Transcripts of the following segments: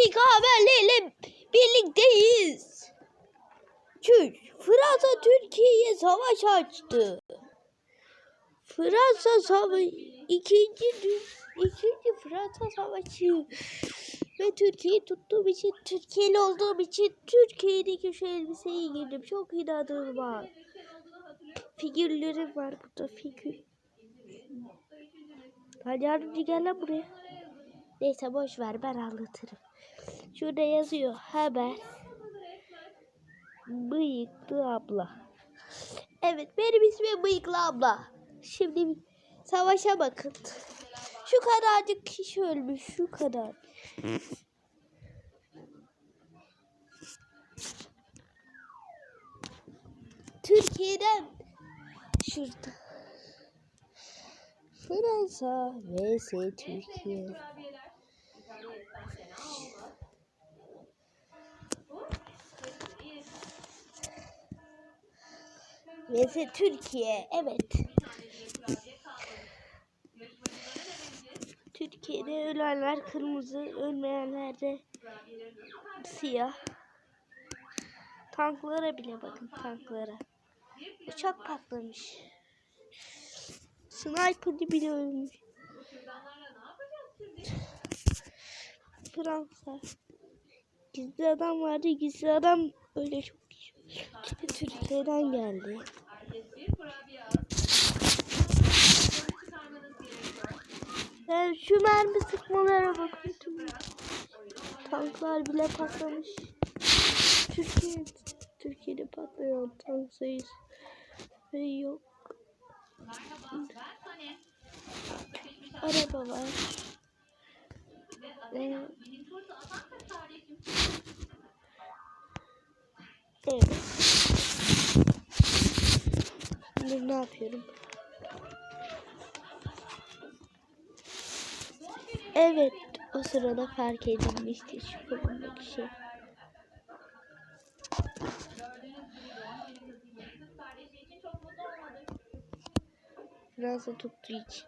dakika haberleriyle birlikteyiz. Türk, Fransa Türkiye'ye savaş açtı. Fransa savaş ikinci ikinci Fransa savaşı ve Türkiye'yi tuttuğum için Türkiye'li olduğum için Türkiye'deki şu elbiseyi giydim. Çok inanılmaz. Figürleri var burada figür. Hadi yardımcı gel lan buraya. Neyse boş ver ben anlatırım. Şurada yazıyor haber. Bıyıklı abla. Evet benim ismim Bıyıklı abla. Şimdi savaşa bakın. Şu kadarcık kişi ölmüş şu kadar. Türkiye'den şurada. Fransa vs Türkiye. Vs Türkiye. Evet. Türkiye'de ölenler kırmızı, ölmeyenler de siyah. Tanklara bile bakın tanklara. Uçak patlamış. Sniper bile ölmüş. Fransa. Gizli adam vardı. Gizli adam öyle çok İşte Türkiye'den geldi. Yani şu mermi sıkmalara bakın. Tanklar bile patlamış. Türkiye, Türkiye'de patlayan tank sayısı ve yok. Araba var. Ee, evet. Şimdi ne yapıyorum? Evet, o sırada fark edilmişti şu kolumdaki şey. Fransa tuttuğu için.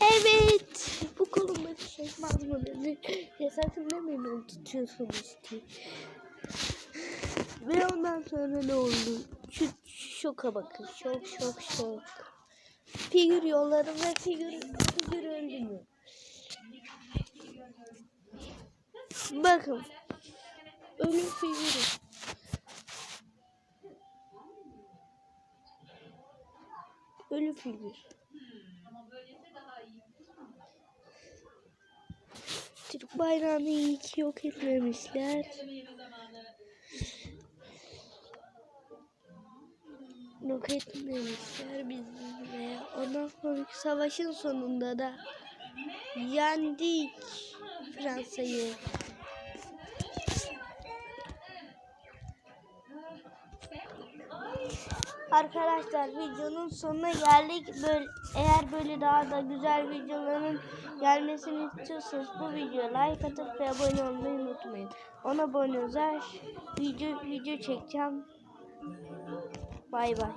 Evet, bu şey mazmununu sakın demeyin onu tutuyorsunuz diye. Ve ondan sonra ne oldu? Şu şoka bakın, şok şok şok. Figür yolladım ve figür, figür öldü mü? Bakın. Ölü figürü. Ölü figür. Türk bayrağını iyi ki yok etmemişler. Yok etmemişler bizi ve ondan sonraki savaşın sonunda da yendik Fransa'yı. Arkadaşlar videonun sonuna geldik. Böyle, eğer böyle daha da güzel videoların gelmesini istiyorsanız bu videoya like atıp ve abone olmayı unutmayın. Ona abone olursa video, video çekeceğim. Bay bay.